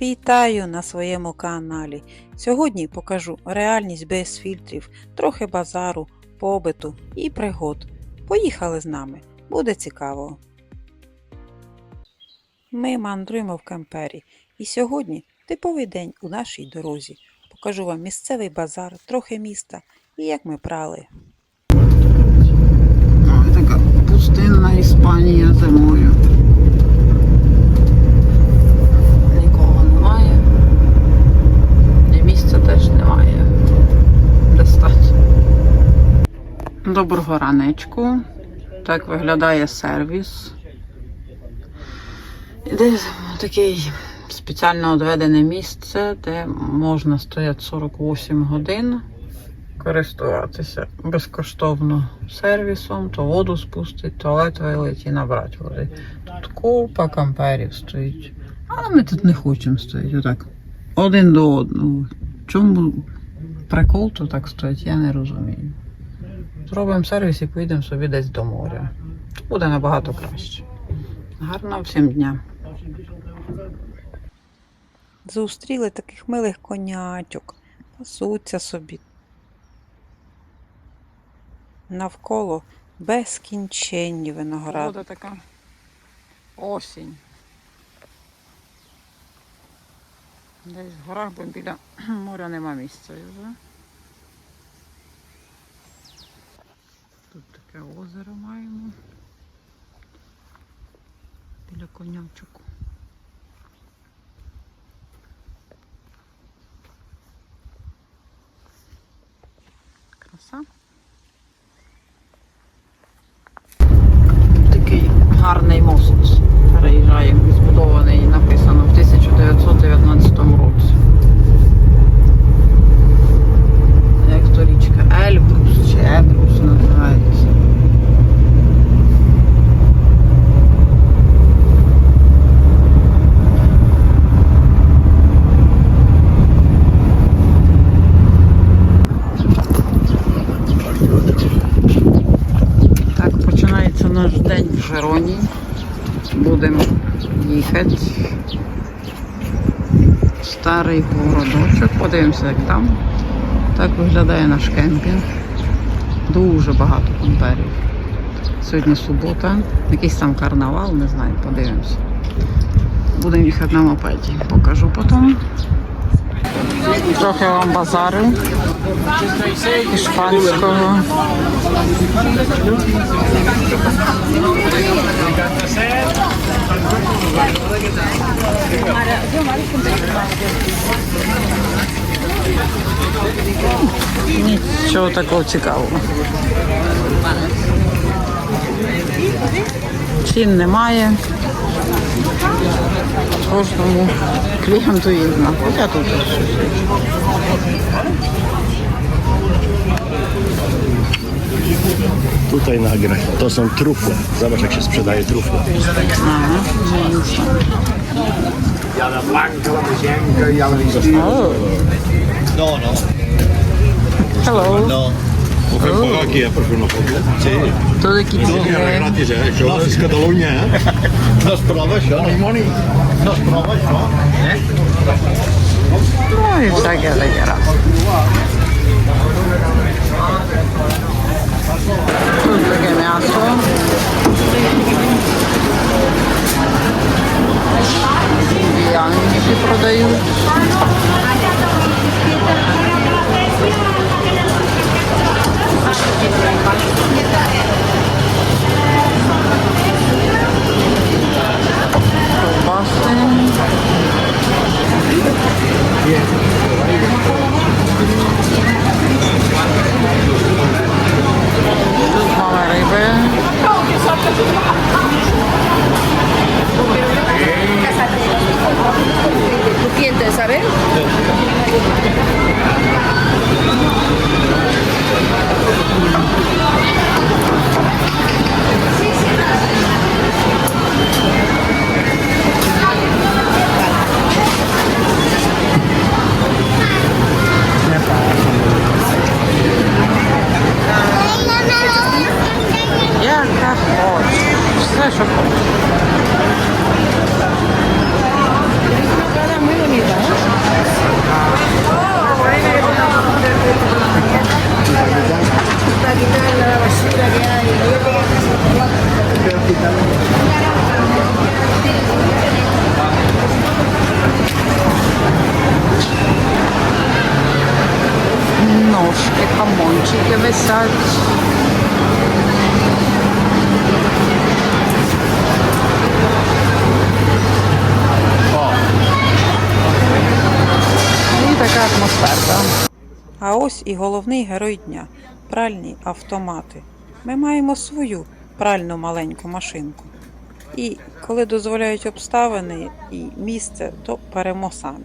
Вітаю на своєму каналі. Сьогодні покажу реальність без фільтрів, трохи базару, побиту і пригод. Поїхали з нами, буде цікаво. Ми мандруємо в Кемпері, і сьогодні типовий день у нашій дорозі. Покажу вам місцевий базар, трохи міста і як ми прали. Така пустинна Іспанія зимою. Доброго ранечку. Так виглядає сервіс. Іде такий спеціально відведене місце, де можна стояти 48 годин користуватися безкоштовно сервісом, то воду спустить, туалет вилить і набрати води. Тут купа камперів стоїть. Але ми тут не хочемо стояти. Отак. Один до одного. Чому прикол то так стоїть, я не розумію. Зробимо сервіс і поїдемо собі десь до моря. Буде набагато краще. Гарного всім дня. Зустріли таких милих конячок, пасуться собі. Навколо безкінченні виногради. Вода така осінь. Десь в горах, бо біля моря нема місця вже. Таке озеро маємо. Біля конячок. Так, починається наш день в Жероні. Будемо їхати. в Старий городочок. Подивимося, як там. Так виглядає наш кемпінг. Дуже багато камперів. Сьогодні субота. Якийсь там карнавал, не знаю, подивимося. Будемо їхати на мопеді. Покажу потім. Трохи вам базару іспанського. Нічого такого цікавого. Цін немає. każdemu klientu inna. Ja tu też Tutaj nagraj. To są trufle. Zobacz jak się sprzedaje trufle. Hello. No. Hoeveel oh. aquí heb je nog op? Sí. Тут такі No, ціни. gratis, hè. Això és Catalunya, eh? No es prova, això. Money, money. No es prova, això. Ну і всяке таке раз. Тут таке м'ясо. Індіянки продають. Ковбаси. Oh, Ножки, хамончики висять. Ну, і така атмосфера. А ось і головний герой дня пральні автомати. Ми маємо свою пральну маленьку машинку. І коли дозволяють обставини і місце, то перемо самі.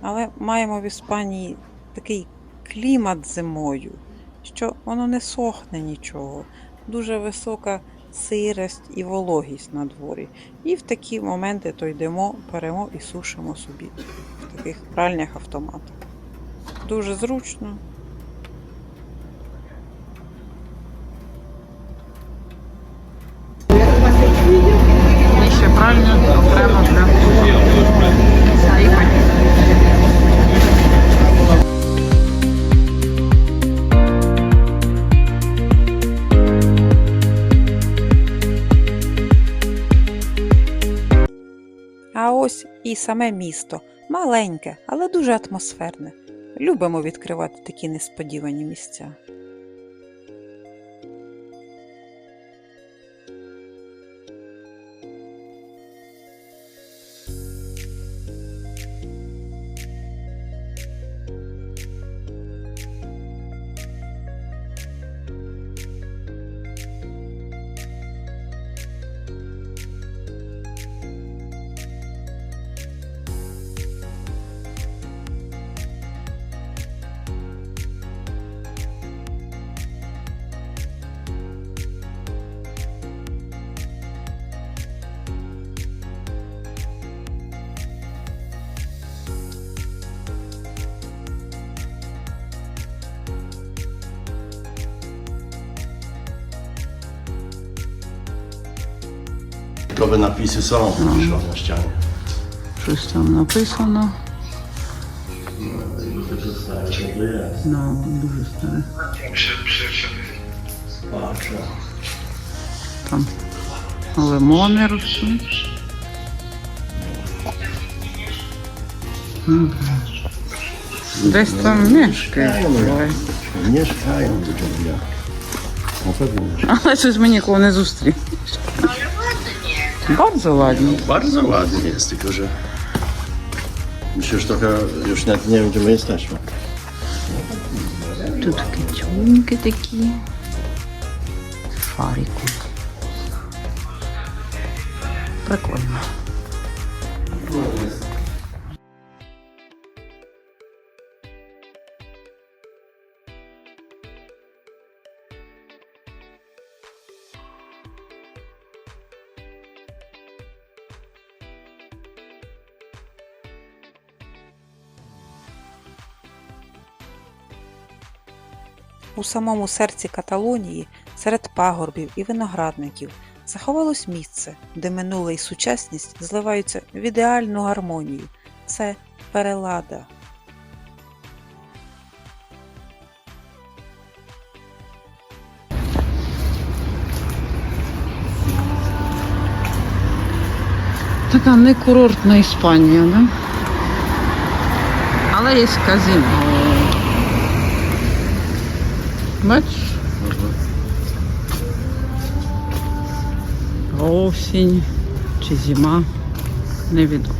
Але маємо в Іспанії такий клімат зимою, що воно не сохне нічого. Дуже висока сирость і вологість на дворі. І в такі моменти то йдемо, перемо і сушимо собі в таких пральних автоматах. Дуже зручно. Ще окремо для Поїхали. А ось і саме місто маленьке, але дуже атмосферне. Любимо відкривати такі несподівані місця. Nowe napisy są wiszą na ścianie. Щось там написано. Ну, дуже старе. Patrz, Там лимони ростуть. Мгм. Десь там мешкають. буває. mieszkają tu ciągle. Na pewno mieszkają. Але щось ми нікого не зустрів. Bardzo ładnie. Bardzo ładnie jest, tylko że my się już trochę, już nawet nie wiem gdzie my jesteśmy. Тут китюньки такі. Фарику. Прикольно. У самому серці Каталонії, серед пагорбів і виноградників, заховалось місце, де минуле і сучасність зливаються в ідеальну гармонію. Це Перелада. Така не курортна Іспанія, да? Але є казино. Бачиш? Осінь чи зима. Невідомо.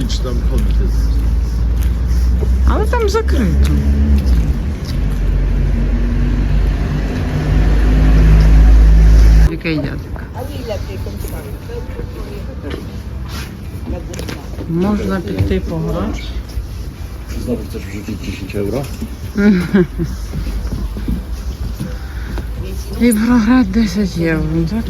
Idź tam chodź. Але там закрито. Який дядик? Можна піти пограти. Znowu chcesz wrzucić 10 euro? І програти 10 євро, так?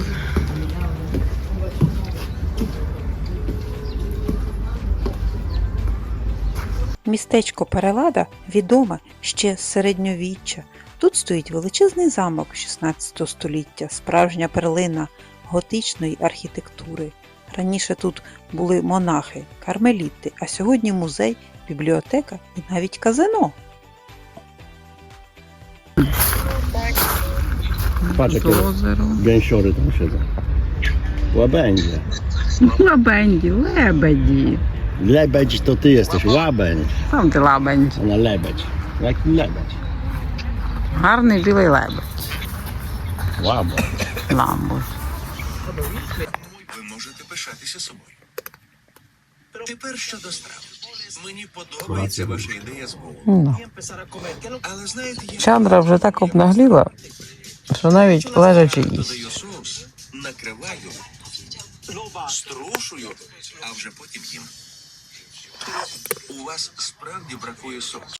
Містечко Перелада відоме ще з середньовіччя. Тут стоїть величезний замок 16 століття, справжня перлина готичної архітектури. Раніше тут були монахи, кармеліти, а сьогодні музей, бібліотека і навіть казино. Gęsiory tam siedzą. Łabędzie. Лабенді, лебеді. Lebedź to ty jesteś, łabędź. Там ти лабенді. Ona lebedź. Jaki lebedź? Гарний білий лебедь. Ламбо. Ламбо. Пишатися собою. Тепер щодо страв. Мені подобається ваша ідея з. Ну. Але знаєте, я Чандра вже так обнагліла, що навіть лежачи їсть. соус, накриваю, струшую, а вже потім їм. У вас справді бракує соусу.